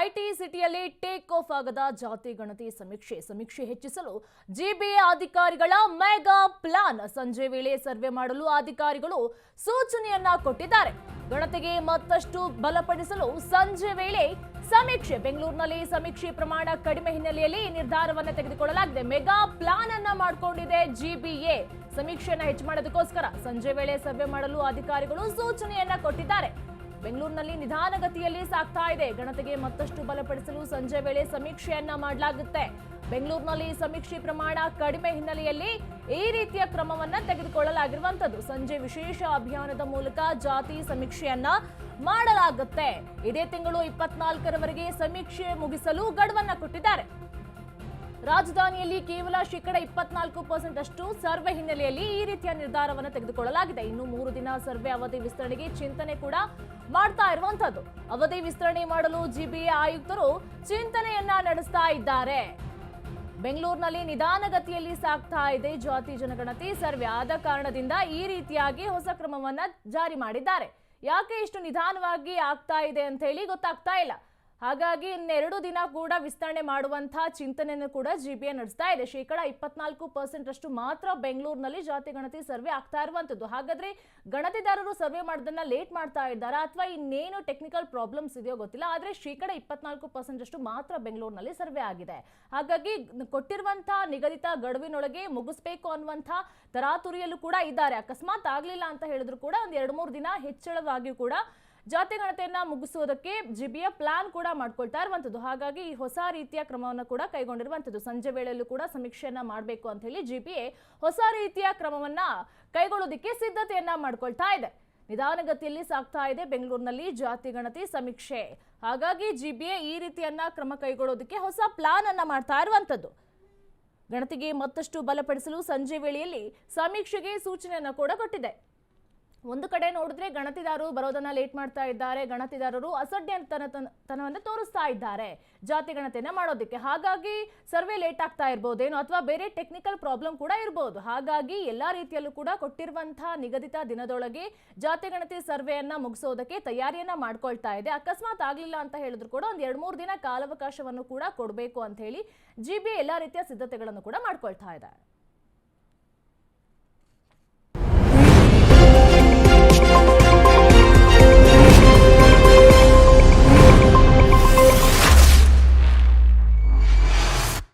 IT ಸಿಟಿಯಲ್ಲಿ take off ಆಗದ ಜಾತಿ ಗಣತಿ ಸಮೀಕ್ಷೆ ಸಮೀಕ್ಷೆ ಹೆಚ್ಚಿಸಲು ಜಿಬಿಎ ಅಧಿಕಾರಿಗಳ ಮೆಗಾ ಪ್ಲಾನ್. ಸಂಜೆ ವೇಳೆ ಸರ್ವೆ ಮಾಡಲು ಅಧಿಕಾರಿಗಳು ಸೂಚನೆಯನ್ನ ಕೊಟ್ಟಿದ್ದಾರೆ. ಗಣತಿಗೆ ಮತ್ತಷ್ಟು ಬಲಪಡಿಸಲು ಸಂಜೆ ವೇಳೆ ಸಮೀಕ್ಷೆ. ಬೆಂಗಳೂರಿನಲ್ಲಿ ಸಮೀಕ್ಷೆ ಪ್ರಮಾಣ ಕಡಿಮೆ ಹಿನ್ನೆಲೆಯಲ್ಲಿ ಈ ನಿರ್ಧಾರವನ್ನ ತೆಗೆದುಕೊಳ್ಳಲಾಗಿದೆ. ಮೆಗಾ ಪ್ಲಾನ್ ಅನ್ನ ಮಾಡಿಕೊಂಡಿದೆ ಜಿಬಿಎ. ಸಮೀಕ್ಷೆಯನ್ನ ಹೆಚ್ಚು ಮಾಡೋದಕ್ಕೋಸ್ಕರ ಸಂಜೆ ವೇಳೆ ಸರ್ವೆ ಮಾಡಲು ಅಧಿಕಾರಿಗಳು ಸೂಚನೆಯನ್ನ ಕೊಟ್ಟಿದ್ದಾರೆ. ಬೆಂಗಳೂರಿನಲ್ಲಿ ನಿಧಾನಗತಿಯಲ್ಲಿ ಸಾಗ್ತಾ ಇದೆ. ಗಣತಿಗೆ ಮತ್ತಷ್ಟು ಬಲಪಡಿಸಲು ಸಂಜೆ ವೇಳೆ ಸಮೀಕ್ಷೆಯನ್ನ ಮಾಡಲಾಗುತ್ತೆ. ಬೆಂಗಳೂರಿನಲ್ಲಿ ಸಮೀಕ್ಷೆ ಪ್ರಮಾಣ ಕಡಿಮೆ ಹಿನ್ನೆಲೆಯಲ್ಲಿ ಈ ರೀತಿಯ ಕ್ರಮವನ್ನ ತೆಗೆದುಕೊಳ್ಳಲಾಗಿರುವಂತದ್ದು ಸಂಜೆ ವಿಶೇಷ ಅಭಿಯಾನದ ಮೂಲಕ ಜಾತಿ ಸಮೀಕ್ಷೆಯನ್ನ ಮಾಡಲಾಗುತ್ತೆ. ಇದೇ ತಿಂಗಳು ಇಪ್ಪತ್ನಾಲ್ಕರವರೆಗೆ ಸಮೀಕ್ಷೆ ಮುಗಿಸಲು ಗಡುವನ್ನ ಕೊಟ್ಟಿದ್ದಾರೆ. ರಾಜಧಾನಿಯಲ್ಲಿ ಕೇವಲ ಶೇಕಡ ಇಪ್ಪತ್ನಾಲ್ಕು ಪರ್ಸೆಂಟ್ ಅಷ್ಟು ಸರ್ವೆ ಹಿನ್ನೆಲೆಯಲ್ಲಿ ಈ ರೀತಿಯ ನಿರ್ಧಾರವನ್ನು ತೆಗೆದುಕೊಳ್ಳಲಾಗಿದೆ. ಇನ್ನು ಮೂರು ದಿನ ಸರ್ವೆ ಅವಧಿ ವಿಸ್ತರಣೆಗೆ ಚಿಂತನೆ ಕೂಡ ಮಾಡ್ತಾ ಇರುವಂತದ್ದು ಅವಧಿ ವಿಸ್ತರಣೆ ಮಾಡಲು ಜಿಬಿಎ ಆಯುಕ್ತರು ಚಿಂತನೆಯನ್ನ ನಡೆಸ್ತಾ ಇದ್ದಾರೆ. ಬೆಂಗಳೂರಿನಲ್ಲಿ ನಿಧಾನಗತಿಯಲ್ಲಿ ಸಾಗ್ತಾ ಇದೆ ಜಾತಿ ಜನಗಣತಿ ಸರ್ವೆ. ಆದ ಕಾರಣದಿಂದ ಈ ರೀತಿಯಾಗಿ ಹೊಸ ಕ್ರಮವನ್ನ ಜಾರಿ ಮಾಡಿದ್ದಾರೆ. ಯಾಕೆ ಇಷ್ಟು ನಿಧಾನವಾಗಿ ಆಗ್ತಾ ಇದೆ ಅಂತ ಹೇಳಿ ಗೊತ್ತಾಗ್ತಾ ಇಲ್ಲ. ಹಾಗಾಗಿ ಇನ್ನೆರಡು ದಿನ ಕೂಡ ವಿಸ್ತರಣೆ ಮಾಡುವಂತಹ ಚಿಂತನೆಯನ್ನು ಕೂಡ ಜಿಬಿಎ ನಡೆಸ್ತಾ ಇದೆ. ಶೇಕಡ ಇಪ್ಪತ್ನಾಲ್ಕು ಪರ್ಸೆಂಟ್ ರಷ್ಟು ಮಾತ್ರ ಬೆಂಗಳೂರಿನಲ್ಲಿ ಜಾತಿ ಗಣತಿ ಸರ್ವೆ ಆಗ್ತಾ ಇರುವಂತದ್ದು ಹಾಗಾದ್ರೆ ಗಣತಿದಾರರು ಸರ್ವೆ ಮಾಡೋದನ್ನ ಲೇಟ್ ಮಾಡ್ತಾ ಇದ್ದಾರಾ ಅಥವಾ ಇನ್ನೇನು ಟೆಕ್ನಿಕಲ್ ಪ್ರಾಬ್ಲಮ್ಸ್ ಇದೆಯೋ ಗೊತ್ತಿಲ್ಲ, ಆದ್ರೆ ಶೇಕಡ ಇಪ್ಪತ್ನಾಲ್ಕು ಪರ್ಸೆಂಟ್ ಅಷ್ಟು ಮಾತ್ರ ಬೆಂಗಳೂರಿನಲ್ಲಿ ಸರ್ವೆ ಆಗಿದೆ. ಹಾಗಾಗಿ ಕೊಟ್ಟಿರುವಂತಹ ನಿಗದಿತ ಗಡುವಿನೊಳಗೆ ಮುಗಿಸ್ಬೇಕು ಅನ್ನುವಂತಹ ತರಾತುರಿಯಲ್ಲೂ ಕೂಡ ಇದ್ದಾರೆ. ಅಕಸ್ಮಾತ್ ಆಗ್ಲಿಲ್ಲ ಅಂತ ಹೇಳಿದ್ರು ಕೂಡ ಒಂದ್ ಎರಡು ಮೂರು ದಿನ ಹೆಚ್ಚಳವಾಗಿಯೂ ಕೂಡ ಜಾತಿ ಗಣತೆಯನ್ನ ಮುಗಿಸುವುದಕ್ಕೆ ಜಿಬಿಯ ಪ್ಲಾನ್ ಕೂಡ ಮಾಡ್ಕೊಳ್ತಾ ಇರುವಂತದ್ದು. ಹಾಗಾಗಿ ಈ ಹೊಸ ರೀತಿಯ ಕ್ರಮವನ್ನು ಕೂಡ ಕೈಗೊಂಡಿರುವಂತದ್ದು. ಸಂಜೆ ವೇಳೆಯಲ್ಲೂ ಕೂಡ ಸಮೀಕ್ಷೆಯನ್ನ ಮಾಡಬೇಕು ಅಂತ ಹೇಳಿ ಜಿಬಿಎ ಹೊಸ ರೀತಿಯ ಕ್ರಮವನ್ನ ಕೈಗೊಳ್ಳೋದಕ್ಕೆ ಸಿದ್ಧತೆಯನ್ನ ಮಾಡ್ಕೊಳ್ತಾ ಇದೆ. ನಿಧಾನಗತಿಯಲ್ಲಿ ಸಾಗ್ತಾ ಇದೆ ಬೆಂಗಳೂರಿನಲ್ಲಿ ಜಾತಿ ಗಣತಿ ಸಮೀಕ್ಷೆ. ಹಾಗಾಗಿ ಜಿಬಿಎ ಈ ರೀತಿಯನ್ನ ಕ್ರಮ ಕೈಗೊಳ್ಳೋದಕ್ಕೆ ಹೊಸ ಪ್ಲಾನ್ ಅನ್ನ ಮಾಡ್ತಾ ಇರುವಂತದ್ದು. ಗಣತಿಗೆ ಮತ್ತಷ್ಟು ಬಲಪಡಿಸಲು ಸಂಜೆ ವೇಳೆಯಲ್ಲಿ ಸಮೀಕ್ಷೆಗೆ ಸೂಚನೆಯನ್ನು ಕೂಡ ಕೊಟ್ಟಿದೆ. ಒಂದು ಕಡೆ ನೋಡಿದ್ರೆ ಗಣತಿದಾರರು ಬರೋದನ್ನ ಲೇಟ್ ಮಾಡ್ತಾ ಇದ್ದಾರೆ, ಗಣತಿದಾರರು ಅಸಡ್ಯತನವನ್ನು ತೋರಿಸ್ತಾ ಇದ್ದಾರೆ, ಜಾತಿ ಗಣತಿಯನ್ನ ಮಾಡೋದಕ್ಕೆ. ಹಾಗಾಗಿ ಸರ್ವೆ ಲೇಟ್ ಆಗ್ತಾ ಇರ್ಬೋದೇನೋ ಅಥವಾ ಬೇರೆ ಟೆಕ್ನಿಕಲ್ ಪ್ರಾಬ್ಲಮ್ ಕೂಡ ಇರ್ಬೋದು. ಹಾಗಾಗಿ ಎಲ್ಲಾ ರೀತಿಯಲ್ಲೂ ಕೂಡ ಕೊಟ್ಟಿರುವಂತಹ ನಿಗದಿತ ದಿನದೊಳಗೆ ಜಾತಿ ಗಣತಿ ಸರ್ವೆಯನ್ನ ಮುಗಿಸೋದಕ್ಕೆ ತಯಾರಿಯನ್ನ ಮಾಡ್ಕೊಳ್ತಾ ಇದೆ. ಅಕಸ್ಮಾತ್ ಆಗ್ಲಿಲ್ಲ ಅಂತ ಹೇಳಿದ್ರು ಕೂಡ ಒಂದ್ ಎರಡ್ ಮೂರು ದಿನ ಕಾಲಾವಕಾಶವನ್ನು ಕೂಡ ಕೊಡಬೇಕು ಅಂತ ಹೇಳಿ ಜಿಬಿ ಎಲ್ಲಾ ರೀತಿಯ ಸಿದ್ಧತೆಗಳನ್ನು ಕೂಡ ಮಾಡ್ಕೊಳ್ತಾ ಇದೆ